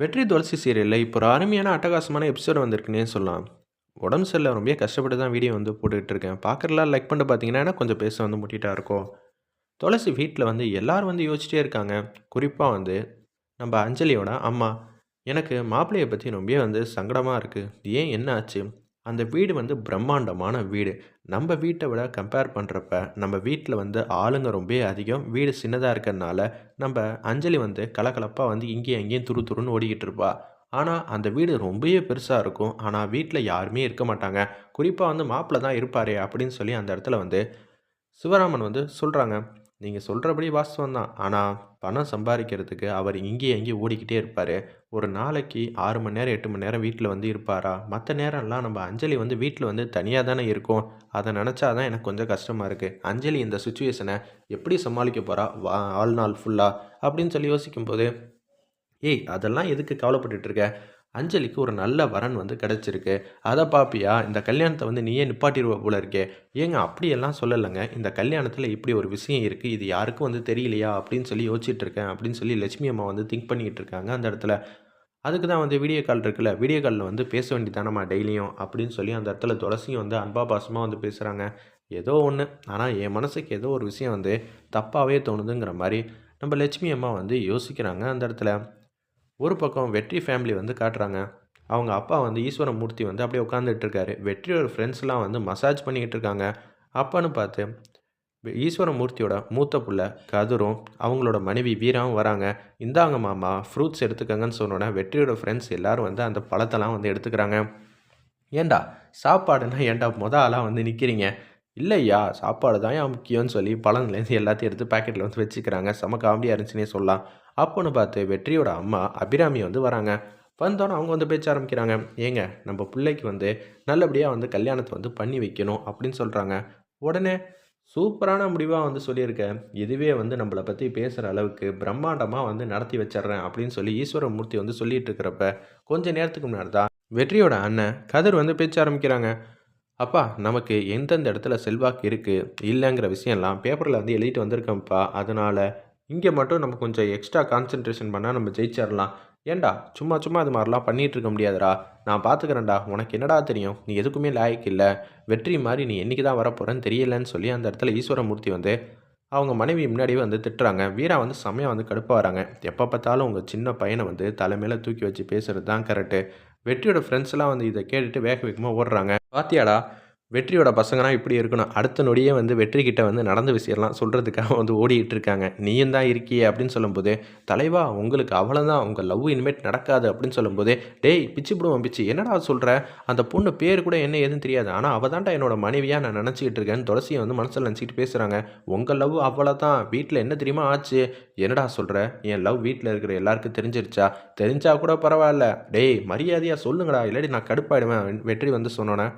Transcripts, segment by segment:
வெற்றி துளசி சீரியலில் இப்போ ஒரு அருமையான அட்டகாசமான எபிசோடு வந்திருக்குன்னே சொல்லலாம். உடம்பு சரியில்லை ரொம்ப கஷ்டப்பட்டு தான் வீடியோ வந்து போட்டுக்கிட்டு இருக்கேன். பார்க்குறலாம் லைக் பண்ணிட்டு பார்த்தீங்கன்னா கொஞ்சம் பேச வந்து முட்டிட்டா இருக்கும். துளசி வீட்டில் வந்து எல்லோரும் வந்து யோசிச்சிட்டே இருக்காங்க. குறிப்பாக வந்து நம்ம அஞ்சலியோட அம்மா. எனக்கு மாப்பிள்ளையை பற்றி ரொம்ப வந்து சங்கடமாக இருக்குது ஏன் என்ன ஆச்சு? அந்த வீடு வந்து பிரம்மாண்டமான வீடு. நம்ம வீட்டை விட கம்பேர் பண்ணுறப்ப நம்ம வீட்டில் வந்து ஆளுங்க ரொம்ப அதிகம். வீடு சின்னதாக இருக்கிறதுனால நம்ம அஞ்சலி வந்து கலகலப்பாக வந்து இங்கேயும் அங்கேயும் துரு துருன்னு ஓடிக்கிட்டு இருப்பா. ஆனால் அந்த வீடு ரொம்பவே பெருசாக இருக்கும். ஆனால் வீட்டில் யாருமே இருக்க மாட்டாங்க. குறிப்பாக வந்து மாப்பிள்ளை தான் இருப்பார் அப்படின்னு சொல்லி அந்த இடத்துல வந்து சிவராமன் வந்து சொல்கிறாங்க நீங்கள் சொல்கிறபடி வாஸ்தவம் தான். ஆனால் பணம் சம்பாதிக்கிறதுக்கு அவர் இங்கேயும் எங்கேயும் ஓடிக்கிட்டே இருப்பார். ஒரு நாளைக்கு ஆறு மணி நேரம் எட்டு மணி நேரம் வீட்டில் வந்து இருப்பாரா? மற்ற நேரம்லாம் நம்ம அஞ்சலி வந்து வீட்டில் வந்து தனியாக தானே இருக்கும். அதை நினச்சா தான் எனக்கு கொஞ்சம் கஷ்டமாக இருக்குது அஞ்சலி இந்த சுச்சுவேஷனை எப்படி சமாளிக்க போகிறா வா ஆள் நாள் ஃபுல்லாக அப்படின்னு சொல்லி யோசிக்கும்போது ஏய் அதெல்லாம் எதுக்கு கவலைப்பட்டுட்ருக்க அஞ்சலிக்கு ஒரு நல்ல வரன் வந்து கிடச்சிருக்கு. அதை பாப்பியா இந்த கல்யாணத்தை வந்து நீயே நிப்பாட்டிடுவ போல இருக்கே. ஏங்க அப்படியெல்லாம் சொல்லலைங்க. இந்த கல்யாணத்தில் இப்படி ஒரு விஷயம் இருக்குது இது யாருக்கும் வந்து தெரியலையா அப்படின்னு சொல்லி யோசிச்சுட்டு இருக்கேன் அப்படின்னு சொல்லி லட்சுமி அம்மா வந்து திங்க் பண்ணிக்கிட்டு இருக்காங்க அந்த இடத்துல. அதுக்கு தான் வந்து வீடியோ கால் இருக்குல்ல வீடியோ காலில் வந்து பேச வேண்டியதானம்மா டெய்லியும் அப்படின்னு சொல்லி அந்த இடத்துல துளசியும் வந்து அன்பா பாசமாக வந்து பேசுகிறாங்க ஏதோ ஒன்று ஆனால் என் மனசுக்கு ஏதோ ஒரு விஷயம் வந்து தப்பாகவே தோணுதுங்கிற மாதிரி நம்ம லட்சுமி அம்மா வந்து யோசிக்கிறாங்க அந்த இடத்துல. ஒரு பக்கம் வெற்றி ஃபேமிலி வந்து காட்டுறாங்க. அவங்க அப்பா வந்து ஈஸ்வரமூர்த்தி வந்து அப்படியே உட்காந்துட்டு இருக்காரு வெற்றியோட ஃப்ரெண்ட்ஸ்லாம் வந்து மசாஜ் பண்ணிக்கிட்டு இருக்காங்க. அப்பான்னு பார்த்து ஈஸ்வரமூர்த்தியோட மூத்த புள்ள கதிரும் அவங்களோட மனைவி வீராவும் வராங்க. இந்தாங்க மாமா ஃப்ரூட்ஸ் எடுத்துக்கங்கன்னு சொன்னோன்னே வெற்றியோட ஃப்ரெண்ட்ஸ் எல்லோரும் வந்து அந்த பழத்தெல்லாம் வந்து எடுத்துக்கிறாங்க. ஏண்டா சாப்பாடுன்னா ஏண்டா மொதல் ஆளாக வந்து நிற்கிறீங்க இல்லையா சாப்பாடு தான் ஏன் முக்கியம்னு சொல்லி பழங்கள்லேருந்து எல்லாத்தையும் எடுத்து பேக்கெட்டில் வந்து வச்சுக்கிறாங்க. செம காமெடியாக இருந்துச்சுன்னே சொல்லலாம். அப்போன்னு பார்த்து வெற்றியோட அம்மா அபிராமி வந்து வராங்க. வந்தோன்னே அவங்க வந்து பேச்ச ஆரம்பிக்கிறாங்க. ஏங்க நம்ம பிள்ளைக்கு வந்து நல்லபடியாக வந்து கல்யாணத்தை வந்து பண்ணி வைக்கணும் அப்படின்னு சொல்கிறாங்க உடனே சூப்பரான முடிவாக வந்து சொல்லியிருக்கேன் இதுவே வந்து நம்மளை பற்றி பேசுகிற அளவுக்கு பிரம்மாண்டமாக வந்து நடத்தி வச்சிட்றேன் அப்படின்னு சொல்லி ஈஸ்வரமூர்த்தி வந்து சொல்லிட்டு இருக்கிறப்ப கொஞ்சம் நேரத்துக்கு முன்னாடி தான் வெற்றியோட அண்ணன் கதிர் வந்து பேச்ச ஆரம்பிக்கிறாங்க. அப்பா நமக்கு எந்தெந்த இடத்துல செல்வாக்கு இருக்குது இல்லைங்கிற விஷயம்லாம் பேப்பரில் வந்து எழுதிட்டு வந்திருக்கேன்ப்பா. அதனால் இங்கே மட்டும் நம்ம கொஞ்சம் எக்ஸ்ட்ரா கான்சென்ட்ரேஷன் பண்ணால் நம்ம ஜெயிச்சிடலாம் ஏண்டா சும்மா சும்மா அது மாதிரிலாம் பண்ணிகிட்டு இருக்க முடியாதுடா. நான் பார்த்துக்கிறேன்டா உனக்கு என்னடா தெரியும்? நீ எதுக்குமே லாய்க்கு இல்லை. வெற்றி மாதிரி நீ என்றைக்கு தான் வரப்போகிறேன்னு தெரியலன்னு சொல்லி அந்த இடத்துல ஈஸ்வரமூர்த்தி வந்து அவங்க மனைவி முன்னாடியே வந்து திட்டுறாங்க. வீரா வந்து செம்மையாக வந்து கடுப்பாக வராங்க. எப்போ பார்த்தாலும் உங்கள் சின்ன பையனை வந்து தலைமையில் தூக்கி வச்சு பேசுகிறது தான் கரெக்டு வெற்றியோட ஃப்ரெண்ட்ஸ்லாம் வந்து இதை கேட்டுட்டு வேக வேகமாக ஓடுறாங்க. பாத்தியாடா? வெற்றியோட பசங்கன்னா இப்படி இருக்கணும். அடுத்த நொடியே வந்து வெற்றி கிட்ட வந்து நடந்த விஷயம்லாம் சொல்கிறதுக்காக வந்து ஓடிக்கிட்டு இருக்காங்க. நீயும் தான் இருக்கியே அப்படின்னு சொல்லும்போது தலைவா உங்களுக்கு அவ்வளோதான் உங்கள் லவ் இனிமேட் நடக்காது அப்படின்னு சொல்லும்போது டேய் பிச்சு விடுவோம் பிச்சு. என்னடா சொல்கிற அந்த பொண்ணு பேர் கூட என்ன எதுவும் தெரியாது. ஆனால் அவள் தான்டா என்னோட மனைவியாக நான் நினச்சிக்கிட்டு இருக்கேன்னு துளசியை வந்து மனசில் நினச்சிக்கிட்டு பேசுகிறாங்க உங்கள் லவ் அவ்வளோதான் வீட்டில் என்ன தெரியுமா ஆச்சு? என்னடா சொல்கிற என் லவ் வீட்டில் இருக்கிற எல்லாருக்கும் தெரிஞ்சிருச்சா? தெரிஞ்சா கூட பரவாயில்ல. டேய் மரியாதையாக சொல்லுங்கடா. இல்லாட்டி நான் கடுப்பாயிடுவேன். வெற்றி வந்து சொன்னோன்னே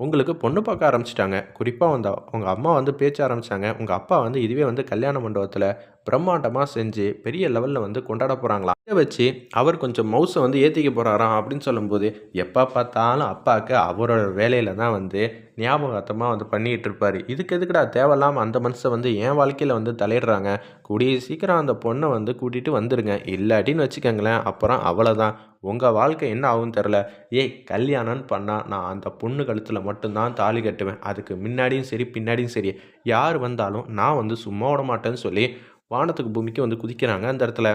உங்களுக்கு பொண்ணு பார்க்க ஆரம்பிச்சிட்டாங்க. குறிப்பாக வந்து உங்கள் அம்மா வந்து பேச்ச ஆரம்பித்தாங்க உங்கள் அப்பா வந்து இதுவே வந்து கல்யாண மண்டபத்தில் பிரம்மாண்டமாக செஞ்சு பெரிய லெவலில் வந்து கொண்டாட போகிறாங்களாம் இதை வச்சு அவர் கொஞ்சம் மவுஸை வந்து ஏற்றிக்க போகிறாராம் அப்படின்னு சொல்லும்போது எப்போ பார்த்தாலும் அப்பாவுக்கு அவரோட வேலையில் தான் வந்து ஞாபகத்தமாக வந்து பண்ணிகிட்டு இருப்பார். இதுக்கு எதுக்குடா தேவையில்லாமல் அந்த மனுஷன் வந்து என் வாழ்க்கையில் வந்து தலையிடுறாங்க? கூடிய சீக்கிரம் அந்த பொண்ணை வந்து கூட்டிகிட்டு வந்துடுங்க இல்லாட்டின்னு வச்சுக்கோங்களேன் அப்புறம் அவ்வளோதான் உங்கள் வாழ்க்கை என்ன ஆகும் தெரில ஏய் கல்யாணம்னு பண்ணால் நான் அந்த பொண்ணு கழுத்தில் மட்டும்தான் தாலி கட்டுவேன். அதுக்கு முன்னாடியும் சரி பின்னாடியும் சரி. யார் வந்தாலும் நான் வந்து சும்மா விட மாட்டேன்னு சொல்லி வானத்துக்கு பூமிக்கு வந்து குதிக்கிறாங்க. அந்த இடத்துல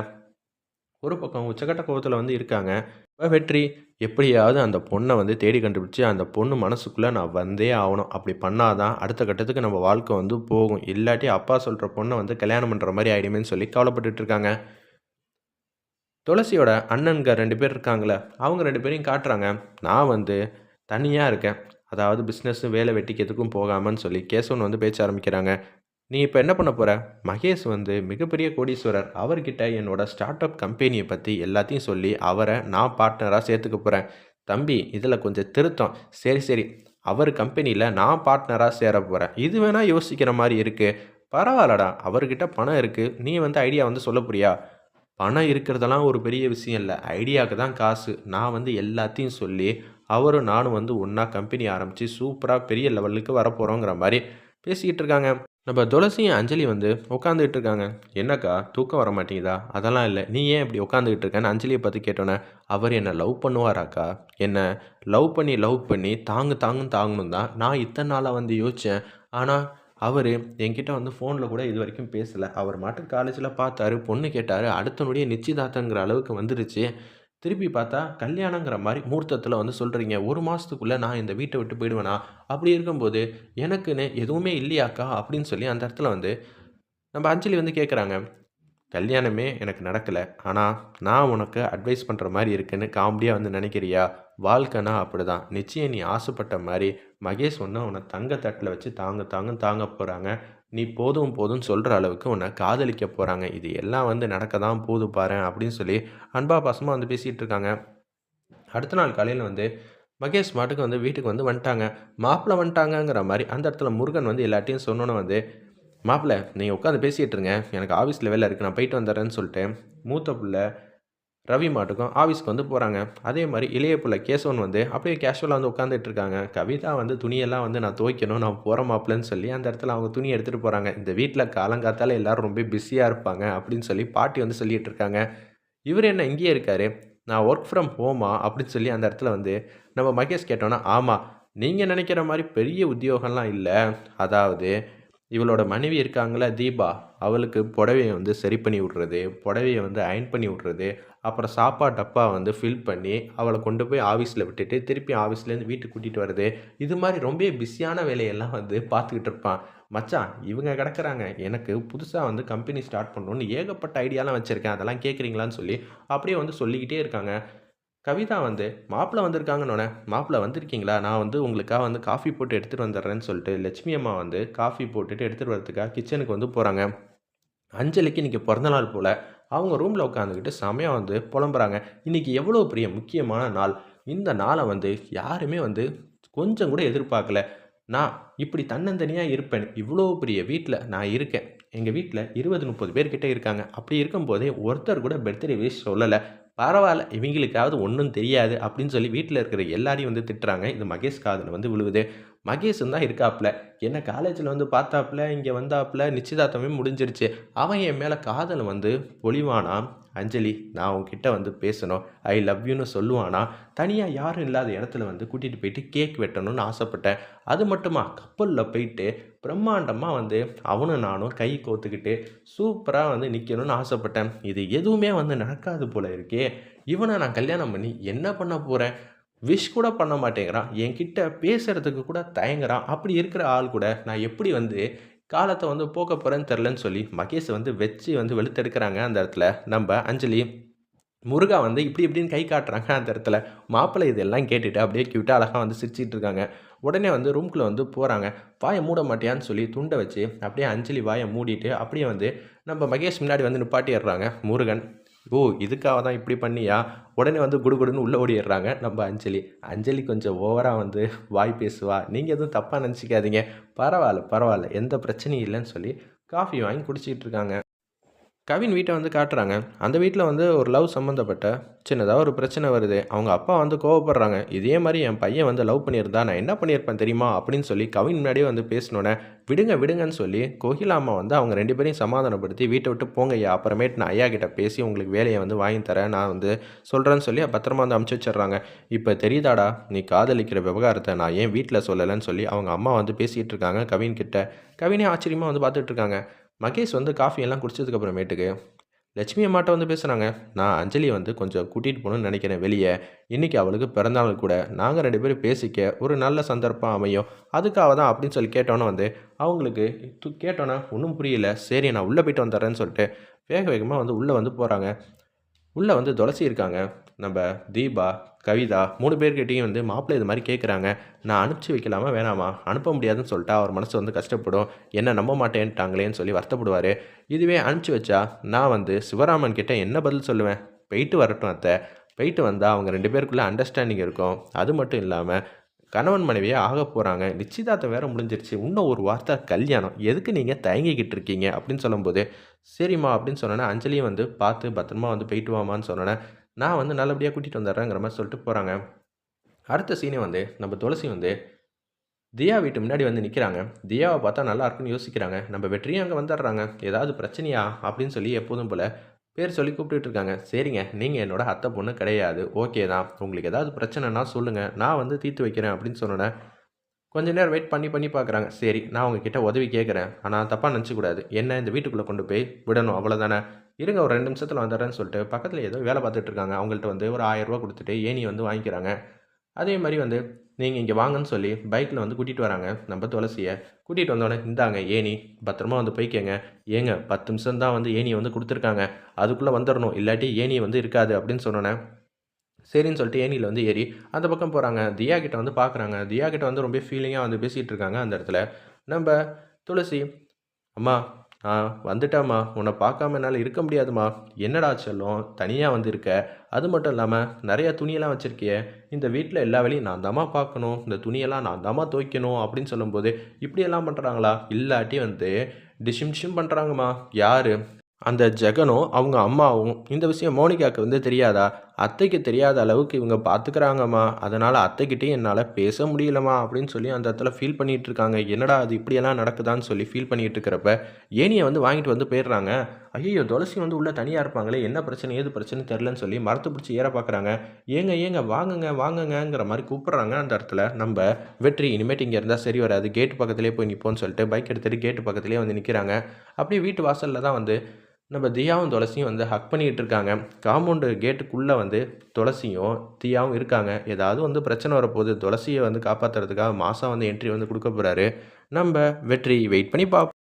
ஒரு பக்கம் உச்சக்கட்ட கோபத்தில் வந்து இருக்காங்க. வெற்றி எப்படியாவது அந்த பொண்ணை வந்து தேடி கண்டுபிடிச்சி அந்த பொண்ணு மனசுக்குள்ளே நான் வந்தே ஆகணும். அப்படி பண்ணாதான் அடுத்த கட்டத்துக்கு நம்ம வாழ்க்கை வந்து போகும். இல்லாட்டி அப்பா சொல்கிற பொண்ணை வந்து கல்யாணம் பண்ணுற மாதிரி ஆகிடுமேன்னு சொல்லி கவலைப்பட்டுட்டு இருக்காங்க. துளசியோட அண்ணன்க ரெண்டு பேர் இருக்காங்களே அவங்க ரெண்டு பேரையும் காட்டுறாங்க. நான் வந்து தனியாக இருக்கேன். அதாவது பிஸ்னஸ் வேலை வெட்டிக்கிறதுக்கும் போகாமன்னு சொல்லி கேசவன் வந்து பேச்ச ஆரம்பிக்கிறாங்க. நீ இப்போ என்ன பண்ண போகிற மகேஷ் வந்து மிகப்பெரிய கோடீஸ்வரர். அவர்கிட்ட என்னோட ஸ்டார்ட் அப் கம்பெனியை பற்றி எல்லாத்தையும் சொல்லி அவரை நான் பார்ட்னராக சேர்த்துக்க போகிறேன் தம்பி இதில் கொஞ்சம் திருத்தம். சரி சரி. அவர் கம்பெனியில் நான் பார்ட்னராக சேர போகிறேன் இது வேணால் யோசிக்கிற மாதிரி இருக்குது பரவாயில்லடா. அவர்கிட்ட பணம் இருக்குது நீ வந்து ஐடியா வந்து சொல்ல போறியா? பணம் இருக்கிறதெல்லாம் ஒரு பெரிய விஷயம் இல்லை. ஐடியாவுக்கு தான் காசு. நான் வந்து எல்லாத்தையும் சொல்லி அவரும் நானும் வந்து ஒன்றா கம்பெனி ஆரம்பித்து சூப்பராக பெரிய லெவலுக்கு வரப்போகிறோங்கிற மாதிரி பேசிக்கிட்டு இருக்காங்க. நம்ம துளசியும் அஞ்சலி வந்து உட்காந்துக்கிட்டு இருக்காங்க. என்னக்கா தூக்கம் வர மாட்டேங்குதா? அதெல்லாம் இல்லை. நீ ஏன் இப்படி உட்காந்துக்கிட்டு இருக்கேன்னு அஞ்சலியை பார்த்து கேட்டோன்னே அவர் என்னை லவ் பண்ணுவாராக்கா? என்னை? லவ் பண்ணி லவ் பண்ணி தாங்கு தாங்குன்னு தாங்கணும் தான் நான் இத்தனை நாளாக வந்து யோசித்தேன் ஆனால் அவர் என்கிட்ட வந்து ஃபோனில் கூட இது வரைக்கும் பேசலை. அவர் மாட்டு காலேஜில் பார்த்தாரு பொண்ணு கேட்டார் அடுத்த நொடியே நிச்சயதார்த்தங்கிற அளவுக்கு வந்துருச்சு. திருப்பி பார்த்தா கல்யாணங்கிற மாதிரி முகூர்த்தத்தில் வந்து சொல்கிறீங்க ஒரு மாதத்துக்குள்ளே நான் இந்த வீட்டை விட்டு போயிடுவேனா? அப்படி இருக்கும்போது எனக்குன்னு எதுவுமே இல்லையாக்கா? அப்படின்னு சொல்லி அந்த இடத்துல வந்து நம்ம அஞ்சலி வந்து கேட்குறாங்க கல்யாணமே எனக்கு நடக்கலை. ஆனால் நான் உனக்கு அட்வைஸ் பண்ணுற மாதிரி இருக்குன்னு காமெடியாக வந்து நினைக்கிறியா? வாழ்க்கைனா அப்படி தான் நிச்சயம் நீ ஆசைப்பட்ட மாதிரி மகேஷ் ஒன்று உன்னை தங்க தட்டில் வச்சு தாங்க தாங்க தாங்க போகிறாங்க நீ போதும் போதும் சொல்கிற அளவுக்கு உன்னை காதலிக்க போகிறாங்க இது எல்லாம் வந்து நடக்க தான் போது பாரு அப்படின்னு சொல்லி அன்பா பாசமாக வந்து பேசிகிட்டு இருக்காங்க. அடுத்த நாள் காலையில் வந்து மகேஷ் மாட்டுக்கு வந்து வீட்டுக்கு வந்து வந்துட்டாங்க. மாப்பிள்ளை வந்துட்டாங்கங்கிற மாதிரி அந்த இடத்துல முருகன் வந்து எல்லாட்டையும் சொன்னோன்னே வந்து மாப்பிள்ளை நீங்கள் உட்காந்து பேசிகிட்டு இருங்க. எனக்கு ஆஃபீஸில் வேலை இருக்குது நான் போயிட்டு வந்துடுறேன்னு சொல்லிட்டு மூத்த பிள்ளை ரவி மாட்டுக்கும் ஆஃபீஸ்க்கு வந்து போகிறாங்க அதே மாதிரி இளைய பிள்ளை கேசவன் வந்து அப்படியே கேஷுவலாக வந்து உட்காந்துட்டு இருக்காங்க. கவிதா வந்து துணியெல்லாம் வந்து நான் துவைக்கணும் நான் போகிற சொல்லி அந்த இடத்துல அவங்க துணி எடுத்துகிட்டு போகிறாங்க இந்த வீட்டில் காலங்காத்தால் எல்லோரும் ரொம்ப பிஸியாக இருப்பாங்க அப்படின்னு சொல்லி பாட்டி வந்து சொல்லிகிட்டு இருக்காங்க. இவர் என்ன இங்கேயே இருக்கார்? நான் ஒர்க் ஃப்ரம் ஹோமா அப்படின்னு சொல்லி அந்த இடத்துல வந்து நம்ம மகேஷ் கேட்டோன்னா ஆமாம் நீங்கள் நினைக்கிற மாதிரி பெரிய உத்தியோகம்லாம் இல்லை. அதாவது இவளோட மனைவி இருக்காங்களே தீபா அவளுக்கு புடவையை வந்து சரி பண்ணி விட்றது புடவையை வந்து அயன் பண்ணி விட்றது அப்புறம் சாப்பாடு டப்பா வந்து ஃபில் பண்ணி அவளை கொண்டு போய் ஆஃபீஸில் விட்டுட்டு திருப்பி ஆஃபீஸ்லேருந்து வீட்டுக்கு கூட்டிகிட்டு வருது இது மாதிரி ரொம்ப பிஸியான வேலையெல்லாம் வந்து பார்த்துக்கிட்டு இருப்பான். மச்சான் இவங்க கிடக்குறாங்க. எனக்கு புதுசாக வந்து கம்பெனி ஸ்டார்ட் பண்ணணுன்னு ஏகப்பட்ட ஐடியாலாம் வச்சுருக்கேன். அதெல்லாம் கேட்குறீங்களான்னு சொல்லி அப்படியே வந்து சொல்லிக்கிட்டே இருக்காங்க. கவிதா வந்து மாப்பிள்ளை வந்திருக்காங்கன்னொன்னே மாப்பிள்ளை வந்திருக்கீங்களா? நான் வந்து உங்களுக்காக வந்து காஃபி போட்டு எடுத்துகிட்டு வந்துடுறேன்னு சொல்லிட்டு லட்சுமி அம்மா வந்து காஃபி போட்டுட்டு எடுத்துகிட்டு வரதுக்காக கிச்சனுக்கு வந்து போகிறாங்க அஞ்சலிக்கு இன்றைக்கி பிறந்தநாள் போல் அவங்க ரூமில் உட்காந்துக்கிட்டு செமையாக வந்து புலம்புறாங்க. இன்றைக்கி எவ்வளோ பெரிய முக்கியமான நாள். இந்த நாளை வந்து யாருமே வந்து கொஞ்சம் கூட எதிர்பார்க்கல. நான் இப்படி தன்னந்தனியாக இருப்பேன். இவ்வளோ பெரிய வீட்டில் நான் இருக்கேன். எங்கள் வீட்டில் இருபது முப்பது பேர்கிட்ட இருக்காங்க. அப்படி இருக்கும்போதே ஒருத்தர் கூட பர்த்டே விஷ் சொல்லலை. பரவாயில்ல இவங்களுக்காவது ஒன்றும் தெரியாது அப்படின்னு சொல்லி வீட்டில் இருக்கிற எல்லாரையும் வந்து திட்டுறாங்க. இது மகேஷ் காதில் வந்து விழுவுது. மகேஷன் தான் இருக்காப்புல. என்ன காலேஜில் வந்து பார்த்தாப்புல இங்கே வந்தாப்புல நிச்சயதார்த்தமே முடிஞ்சிருச்சு. அவன் என் மேலே காதல் வந்து பொழிவானா? அஞ்சலி நான் உங்ககிட்ட வந்து பேசணும். ஐ லவ் யூன்னு சொல்லுவானா? தனியாக யாரும் இல்லாத இடத்துல வந்து கூட்டிகிட்டு போயிட்டு கேக் வெட்டணும்னு ஆசைப்பட்டேன். அது மட்டுமா? கப்பலில் போயிட்டு பிரம்மாண்டமாக வந்து அவனும் நானும் கை கோத்துக்கிட்டு சூப்பராக வந்து நிற்கணும்னு ஆசைப்பட்டேன். இது எதுவுமே வந்து நடக்காது போல இருக்கே. இவனை நான் கல்யாணம் பண்ணி என்ன பண்ண போகிறேன் விஷ் கூட பண்ண மாட்டேங்கிறான். என்கிட்ட பேசுகிறதுக்கு கூட தயங்குறான். அப்படி இருக்கிற ஆள் கூட நான் எப்படி வந்து காலத்தை வந்து போக்க போகிறேன்னு தெரிலன்னு சொல்லி மகேஷ் வந்து வச்சு வந்து வெளுத்தெடுக்கிறாங்க அந்த இடத்துல. நம்ம அஞ்சலி முருகா வந்து இப்படி இப்படின்னு கை காட்டுறாங்க அந்த இடத்துல. மாப்பிள்ளை இதெல்லாம் கேட்டுட்டு அப்படியே கியூட்டாக அழகாக வந்து சிரிச்சிட்டு இருக்காங்க. உடனே வந்து ரூம்குள்ளே வந்து போகிறாங்க வாயை மூட மாட்டியான்னு சொல்லி துண்டை வச்சு அப்படியே அஞ்சலி வாயை மூடிட்டு அப்படியே வந்து நம்ம மகேஷ் முன்னாடி வந்து நிப்பாட்டிடுறாங்க முருகன். ஓ இதுக்காக தான் இப்படி பண்ணியா? உடனே வந்து குடுகுடுன்னு உள்ளே ஓடிடுறாங்க. நம்ம அஞ்சலி. அஞ்சலி கொஞ்சம் ஓவராக வந்து வாய் பேசுவா. நீங்கள் எதுவும் தப்பாக நினச்சிக்காதீங்க. பரவாயில்ல பரவாயில்ல. எந்த பிரச்சனையும் இல்லைன்னு சொல்லி காஃபி வாங்கி குடிச்சிக்கிட்டு இருக்காங்க. கவின் வீட்டை வந்து காட்டுறாங்க. அந்த வீட்டில் வந்து ஒரு லவ் சம்மந்தப்பட்ட சின்னதாக ஒரு பிரச்சனை வருது. அவங்க அப்பா வந்து கோவப்படுறாங்க. இதே மாதிரி என் பையன் வந்து லவ் பண்ணியிருந்தா நான் என்ன பண்ணியிருப்பேன் தெரியுமா? அப்படின்னு சொல்லி கவின் முன்னாடியே வந்து பேசினோன்னே விடுங்க விடுங்கன்னு சொல்லி கோகிலா அம்மா வந்து அவங்க ரெண்டு பேரையும் சமாதானப்படுத்தி வீட்டை விட்டு போங்க ஐயா. அப்புறமேட்டு நான் ஐயா கிட்ட பேசி உங்களுக்கு வேலையை வந்து வாங்கி தரேன். நான் வந்து சொல்கிறேன்னு சொல்லி பத்திரமா வந்து அமுச்சு வச்சிடுறாங்க. இப்போ தெரியுதாடா? நீ காதலிக்கிற விவகாரத்தை நான் ஏன் வீட்டில் சொல்லலைன்னு சொல்லி அவங்க அம்மா வந்து பேசிகிட்டு இருக்காங்க கவின் கிட்ட. கவினே ஆச்சரியமாக வந்து பார்த்துட்டு இருக்காங்க. மகேஷ் வந்து காஃபியெல்லாம் குடித்ததுக்கப்புறமேட்டுக்கு லட்சுமி அம்மாட்ட வந்து பேசுகிறாங்க நான் அஞ்சலியை வந்து கொஞ்சம் கூட்டிகிட்டு போகணுன்னு நினைக்கிறேன் வெளியே. இன்றைக்கி அவளுக்கு பிறந்தநாள் கூட. நாங்கள் ரெண்டு பேரும் பேசிக்க ஒரு நல்ல சந்தர்ப்பம் அமையும். அதுக்காக தான் அப்படின்னு சொல்லி கேட்டோன்னே வந்து அவங்களுக்கு கேட்டோன்னே ஒன்றும் புரியல. சரி நான் உள்ளே போயிட்டு வந்துடுறேன்னு சொல்லிட்டு வேக வேகமாக வந்து உள்ளே வந்து போகிறாங்க உள்ளே வந்து துளசி இருக்காங்க. நம்ம தீபா கவிதா மூணு பேர்கிட்டையும் வந்து மாப்பிள்ளை இது மாதிரி கேட்குறாங்க நான் அனுப்பிச்சி வைக்கலாமா வேணாமா? அனுப்ப முடியாதுன்னு சொல்லிட்டா அவர் மனசு வந்து கஷ்டப்படும். என்ன நம்ப மாட்டேன்ட்டாங்களேன்னு சொல்லி வருத்தப்படுவார். இதுவே அனுப்பிச்சி வச்சா நான் வந்து சிவராமன் கிட்டே என்ன பதில் சொல்லுவேன்? போயிட்டு வரட்டும் அத்தை. போயிட்டு வந்தால் அவங்க ரெண்டு பேருக்குள்ளே அண்டர்ஸ்டாண்டிங் இருக்கும். அது மட்டும் இல்லாமல் கணவன் மனைவியே ஆக போகிறாங்க நிச்சயதார்த்தம் வேறு முடிஞ்சிருச்சு. இன்னும் ஒரு வார்த்தை கல்யாணம். எதுக்கு நீங்கள் தயங்கிக்கிட்டு இருக்கீங்க? அப்படின்னு சொல்லும்போது சரிம்மா அப்படின்னு சொன்னோன்னே அஞ்சலியும் வந்து பார்த்து பத்திரமா வந்து போயிட்டு வாமான்னு சொன்னோன்னே நான் வந்து நல்லபடியாக கூட்டிகிட்டு வந்துடுறேங்கிற மாதிரி சொல்லிட்டு போகிறாங்க அடுத்த சீனே வந்து நம்ம துளசி வந்து தியா வீட்டு முன்னாடி வந்து நிற்கிறாங்க தியாவை பார்த்தா நல்லா இருக்குன்னு யோசிக்கிறாங்க. நம்ம வெற்றியும் அங்கே வந்துடுறாங்க. ஏதாவது பிரச்சனையா? அப்படின்னு சொல்லி எப்போதும் போல் பேர் சொல்லி கூப்பிட்டுட்டு இருக்காங்க சரிங்க நீங்கள் என்னோட அத்தை பொண்ணு கிடையாது. ஓகே தான். உங்களுக்கு ஏதாவது பிரச்சனைனா சொல்லுங்கள் நான் வந்து தீர்த்து வைக்கிறேன் அப்படின்னு சொன்னோன்னே கொஞ்ச நேரம் வெயிட் பண்ணி பண்ணி பார்க்குறாங்க. சரி நான் உங்ககிட்ட உதவி கேட்குறேன். ஆனால் தப்பாக நினச்சிக்கூடாது. என்ன இந்த வீட்டுக்குள்ளே கொண்டு போய் விடணும் அவ்வளோதானே இருங்க ஒரு ரெண்டு நிமிஷத்தில் வந்துடுறேன்னு சொல்லிட்டு பக்கத்தில் ஏதோ வேலை பார்த்துட்டு இருக்காங்க அவங்கள்ட்ட வந்து ஒரு ஆயிரம் கொடுத்துட்டு ஏணி வந்து வாங்கிக்கிறாங்க. அதே மாதிரி வந்து நீங்கள் இங்கே வாங்கன்னு சொல்லி பைக்கில் வந்து கூட்டிகிட்டு வராங்க. நம்ம துளசியை கூட்டிகிட்டு வந்தோடனே இந்தாங்க ஏணி பத்திரமா வந்து போய்க்கங்க ஏங்க பத்து நிமிஷம் தான் வந்து ஏணியை வந்து கொடுத்துருக்காங்க. அதுக்குள்ளே வந்துடணும் இல்லாட்டி ஏணி வந்து இருக்காது அப்படின்னு சொன்னோன்னே சரின்னு சொல்லிட்டு ஏணியில் வந்து ஏறி அந்த பக்கம் போகிறாங்க தியா கிட்ட வந்து பார்க்குறாங்க தியா கிட்ட வந்து ரொம்ப ஃபீலிங்காக வந்து பேசிகிட்டு இருக்காங்க அந்த இடத்துல. நம்ம துளசி அம்மா ஆ வந்துட்டேம்மா. உன்னை பார்க்காம என்னால் இருக்க முடியாதும்மா. என்னடா செல்லும்? தனியாக வந்து இருக்க. அது மட்டும் இல்லாமல் நிறைய துணியெல்லாம் வச்சுருக்கியே இந்த வீட்டில் எல்லா வேலையும் நான் தாம்மா பார்க்கணும் இந்த துணியெல்லாம் நான் தாம்மா துவைக்கணும் அப்படின்னு சொல்லும்போது இப்படியெல்லாம் பண்ணுறாங்களா இல்லாட்டி வந்து டிஷிம் டிஷிம் பண்ணுறாங்கம்மா யார்? அந்த ஜெகனும் அவங்க அம்மாவும் இந்த விஷயம் மோனிகாவுக்கு வந்து தெரியாதா? அத்தைக்கு தெரியாத அளவுக்கு இவங்க பார்த்துக்கிறாங்கம்மா அதனால் அத்தைக்கிட்டே என்னால் பேச முடியலம்மா அப்படின்னு சொல்லி அந்த இடத்துல ஃபீல் பண்ணிகிட்டு இருக்காங்க. என்னடா அது இப்படியெல்லாம் நடக்குதான்னு சொல்லி ஃபீல் பண்ணிகிட்டு இருக்கிறப்ப ஏனியை வந்து வாங்கிட்டு வந்து போயிடுறாங்க. ஐயோ துளசி வந்து உள்ளே தனியாக இருப்பாங்களே என்ன பிரச்சனை ஏது பிரச்சனை தெரிலன்னு சொல்லி மரத்து பிடிச்சி ஏற பார்க்குறாங்க ஏங்க ஏங்க வாங்குங்க வாங்குங்கங்கிற மாதிரி கூப்பிட்றாங்க அந்த இடத்துல. நம்ம வெற்றி இனிமேட்டு இங்கே இருந்தால் சரி வராது. கேட்டு பக்கத்துலேயே போய் நிற்போம்னு சொல்லிட்டு பைக் எடுத்துகிட்டு கேட்டு பக்கத்துலேயே வந்து நிற்கிறாங்க அப்படியே வீட்டு வாசலில் தான் வந்து நம்ம தியாவும் துளசியும் வந்து ஹக் பண்ணிக்கிட்டு இருக்காங்க காம்பவுண்டு கேட்டுக்குள்ளே வந்து துளசியும் தியாவும் இருக்காங்க. ஏதாவது வந்து பிரச்சனை வரப்போகுது. துளசியை வந்து காப்பாற்றுறதுக்காக மாதம் வந்து என்ட்ரி வந்து கொடுக்க போகிறாரு நம்ம வெற்றி வெயிட் பண்ணி பார்ப்போம்